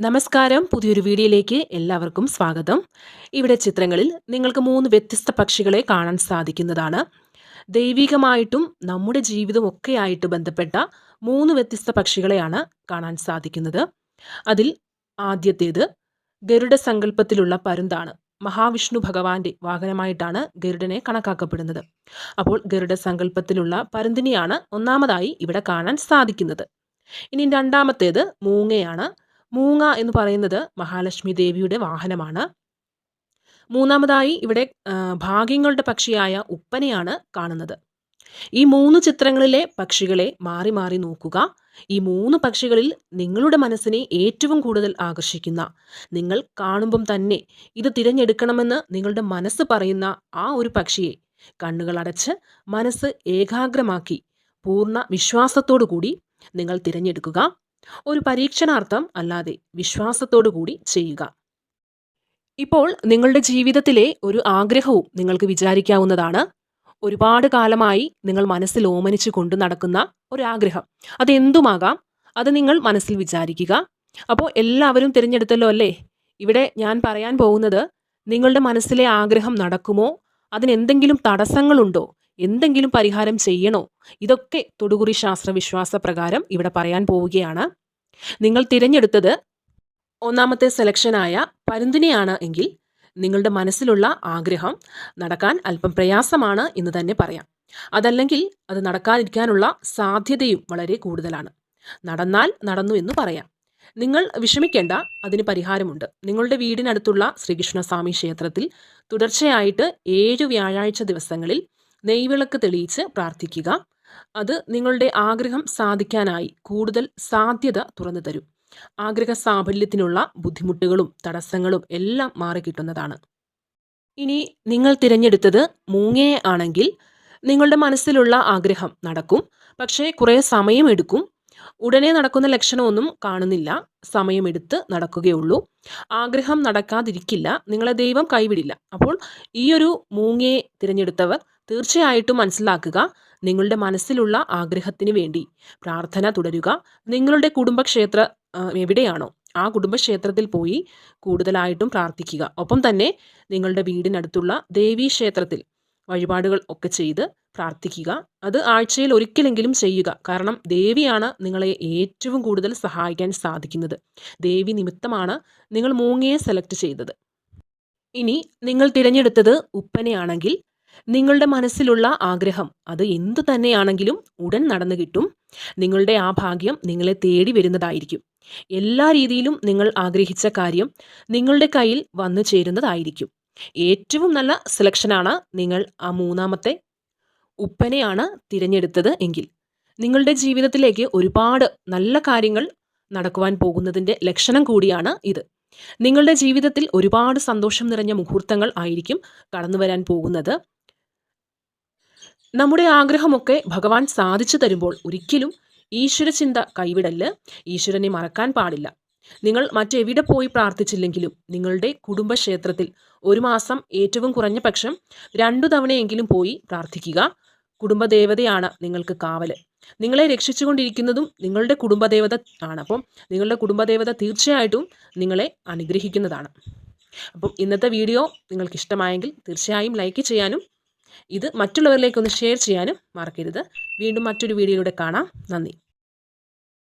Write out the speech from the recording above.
നമസ്കാരം. പുതിയൊരു വീഡിയോയിലേക്ക് എല്ലാവർക്കും സ്വാഗതം. ഇവിടെ ചിത്രങ്ങളിൽ നിങ്ങൾക്ക് മൂന്ന് വ്യത്യസ്ത പക്ഷികളെ കാണാൻ സാധിക്കുന്നതാണ്. ദൈവികമായിട്ടും നമ്മുടെ ജീവിതം ഒക്കെയായിട്ട് ബന്ധപ്പെട്ട മൂന്ന് വ്യത്യസ്ത പക്ഷികളെയാണ് കാണാൻ സാധിക്കുന്നത്. അതിൽ ആദ്യത്തേത് ഗരുഡ സങ്കല്പത്തിലുള്ള പരുന്താണ്. മഹാവിഷ്ണു ഭഗവാന്റെ വാഹനമായിട്ടാണ് ഗരുഡനെ കണക്കാക്കപ്പെടുന്നത്. അപ്പോൾ ഗരുഡ സങ്കല്പത്തിലുള്ള പരുന്തിനെയാണ് ഒന്നാമതായി ഇവിടെ കാണാൻ സാധിക്കുന്നത്. ഇനി രണ്ടാമത്തേത് മൂങ്ങയാണ്. മൂങ്ങ എന്ന് പറയുന്നത് മഹാലക്ഷ്മി ദേവിയുടെ വാഹനമാണ്. മൂന്നാമതായി ഇവിടെ ഭാഗ്യങ്ങളുടെ പക്ഷിയായ ഉപ്പനെയാണ് കാണുന്നത്. ഈ മൂന്ന് ചിത്രങ്ങളിലെ പക്ഷികളെ മാറി മാറി നോക്കുക. ഈ മൂന്ന് പക്ഷികളിൽ നിങ്ങളുടെ മനസ്സിനെ ഏറ്റവും കൂടുതൽ ആകർഷിക്കുന്ന നിങ്ങൾ കാണുമ്പം തന്നെ ഇത് തിരഞ്ഞെടുക്കണമെന്ന് നിങ്ങളുടെ മനസ്സ് പറയുന്ന ആ ഒരു പക്ഷിയെ കണ്ണുകൾ അടച്ച് മനസ്സ് ഏകാഗ്രമാക്കി പൂർണ വിശ്വാസത്തോടു കൂടി നിങ്ങൾ തിരഞ്ഞെടുക്കുക. ഒരു പരീക്ഷണാർത്ഥം അല്ലാതെ വിശ്വാസത്തോടു കൂടി ചെയ്യുക. ഇപ്പോൾ നിങ്ങളുടെ ജീവിതത്തിലെ ഒരു ആഗ്രഹവും നിങ്ങൾക്ക് വിചാരിക്കാവുന്നതാണ്. ഒരുപാട് കാലമായി നിങ്ങൾ മനസ്സിൽ ഓമനിച്ചു കൊണ്ടു നടക്കുന്ന ഒരാഗ്രഹം. അതെന്തുമാകാം? അത് നിങ്ങൾ മനസ്സിൽ വിചാരിക്കുക. അപ്പോൾ എല്ലാവരും തിരഞ്ഞെടുത്തല്ലോ അല്ലേ? ഇവിടെ ഞാൻ പറയാൻ പോകുന്നത് നിങ്ങളുടെ മനസ്സിലെ ആഗ്രഹം നടക്കുമോ? അതിനെന്തെങ്കിലും തടസ്സങ്ങളുണ്ടോ? എന്തെങ്കിലും പരിഹാരം ചെയ്യണോ? ഇതൊക്കെ തൊടുകുറി ശാസ്ത്ര വിശ്വാസ പ്രകാരം ഇവിടെ പറയാൻ പോവുകയാണ്. നിങ്ങൾ തിരഞ്ഞെടുത്തത് ഒന്നാമത്തെ സെലക്ഷനായ പരുന്തിനെയാണ് എങ്കിൽ നിങ്ങളുടെ മനസ്സിലുള്ള ആഗ്രഹം നടക്കാൻ അല്പം പ്രയാസമാണ് എന്ന് തന്നെ പറയാം. അതല്ലെങ്കിൽ അത് നടക്കാതിരിക്കാനുള്ള സാധ്യതയും വളരെ കൂടുതലാണ്. നടന്നാൽ നടന്നു എന്ന് പറയാം. നിങ്ങൾ വിഷമിക്കേണ്ട അതിന് പരിഹാരമുണ്ട്. നിങ്ങളുടെ വീടിനടുത്തുള്ള ശ്രീകൃഷ്ണസ്വാമി ക്ഷേത്രത്തിൽ തുടർച്ചയായിട്ട് ഏഴ് വ്യാഴാഴ്ച ദിവസങ്ങളിൽ നെയ്വിളക്ക് തെളിയിച്ച് പ്രാർത്ഥിക്കുക. അത് നിങ്ങളുടെ ആഗ്രഹം സാധിക്കാനായി കൂടുതൽ സാധ്യത തുറന്നു തരും. ആഗ്രഹ സാഫല്യത്തിനുള്ള ബുദ്ധിമുട്ടുകളും തടസ്സങ്ങളും എല്ലാം മാറിക്കിട്ടുന്നതാണ് ഇനി നിങ്ങൾ തിരഞ്ഞെടുത്തത് മൂങ്ങയെ ആണെങ്കിൽ നിങ്ങളുടെ മനസ്സിലുള്ള ആഗ്രഹം നടക്കും. പക്ഷേ കുറേ സമയമെടുക്കും ഉടനെ നടക്കുന്ന ലക്ഷണമൊന്നും കാണുന്നില്ല. സമയമെടുത്ത് നടക്കുകയുള്ളൂ ആഗ്രഹം നടക്കാതിരിക്കില്ല. നിങ്ങളെ ദൈവം കൈവിടില്ല. അപ്പോൾ ഈ ഒരു മൂങ്ങയെ തിരഞ്ഞെടുത്തവർ തീർച്ചയായിട്ടും മനസ്സിലാക്കുക നിങ്ങളുടെ മനസ്സിലുള്ള ആഗ്രഹത്തിന് വേണ്ടി പ്രാർത്ഥന തുടരുക. നിങ്ങളുടെ കുടുംബക്ഷേത്ര എവിടെയാണോ ആ കുടുംബക്ഷേത്രത്തിൽ പോയി കൂടുതലായിട്ടും പ്രാർത്ഥിക്കുക. ഒപ്പം തന്നെ നിങ്ങളുടെ വീടിനടുത്തുള്ള ദേവീ ക്ഷേത്രത്തിൽ വഴിപാടുകൾ ഒക്കെ ചെയ്ത് പ്രാർത്ഥിക്കുക. അത് ആഴ്ചയിൽ ഒരിക്കലെങ്കിലും ചെയ്യുക. കാരണം ദേവിയാണ് നിങ്ങളെ ഏറ്റവും കൂടുതൽ സഹായിക്കാൻ സാധിക്കുന്നത്. ദേവി നിമിത്തമാണ് നിങ്ങൾ മൂങ്ങയെ സെലക്ട് ചെയ്തത്. ഇനി നിങ്ങൾ തിരഞ്ഞെടുത്തത് ഉപ്പനെയാണെങ്കിൽ നിങ്ങളുടെ മനസ്സിലുള്ള ആഗ്രഹം അത് എന്തു തന്നെയാണെങ്കിലും ഉടൻ നടന്നു കിട്ടും. നിങ്ങളുടെ ആ ഭാഗ്യം നിങ്ങളെ തേടി വരുന്നതായിരിക്കും. എല്ലാ രീതിയിലും നിങ്ങൾ ആഗ്രഹിച്ച കാര്യം നിങ്ങളുടെ കയ്യിൽ വന്നു ചേരുന്നതായിരിക്കും. ഏറ്റവും നല്ല സെലക്ഷനാണ് നിങ്ങൾ ആ മൂന്നാമത്തെ ഉപ്പനെയാണ് തിരഞ്ഞെടുത്തത് എങ്കിൽ. നിങ്ങളുടെ ജീവിതത്തിലേക്ക് ഒരുപാട് നല്ല കാര്യങ്ങൾ നടക്കുവാൻ പോകുന്നതിന്റെ ലക്ഷണം കൂടിയാണ് ഇത്. നിങ്ങളുടെ ജീവിതത്തിൽ ഒരുപാട് സന്തോഷം നിറഞ്ഞ മുഹൂർത്തങ്ങൾ ആയിരിക്കും കടന്നു വരാൻ പോകുന്നത്. നമ്മുടെ ആഗ്രഹമൊക്കെ ഭഗവാൻ സാധിച്ചു തരുമ്പോൾ ഒരിക്കലും ഈശ്വരചിന്ത കൈവിടൽ ഈശ്വരനെ മറക്കാൻ പാടില്ല. നിങ്ങൾ മറ്റെവിടെ പോയി പ്രാർത്ഥിച്ചില്ലെങ്കിലും നിങ്ങളുടെ കുടുംബക്ഷേത്രത്തിൽ ഒരു മാസം ഏറ്റവും കുറഞ്ഞ പക്ഷം രണ്ടു തവണയെങ്കിലും പോയി പ്രാർത്ഥിക്കുക. കുടുംബദേവതയാണ് നിങ്ങൾക്ക് കാവൽ. നിങ്ങളെ രക്ഷിച്ചുകൊണ്ടിരിക്കുന്നതും നിങ്ങളുടെ കുടുംബദേവത ആണ്. അപ്പം നിങ്ങളുടെ കുടുംബദേവത തീർച്ചയായിട്ടും നിങ്ങളെ അനുഗ്രഹിക്കുന്നതാണ്. അപ്പം ഇന്നത്തെ വീഡിയോ നിങ്ങൾക്ക് ഇഷ്ടമായെങ്കിൽ തീർച്ചയായും ലൈക്ക് ചെയ്യാനും ഇത് മറ്റുള്ളവരിലേക്ക് ഒന്ന് ഷെയർ ചെയ്യാനും മറക്കരുത്. വീണ്ടും മറ്റൊരു വീഡിയോയിലൂടെ കാണാം. നന്ദി.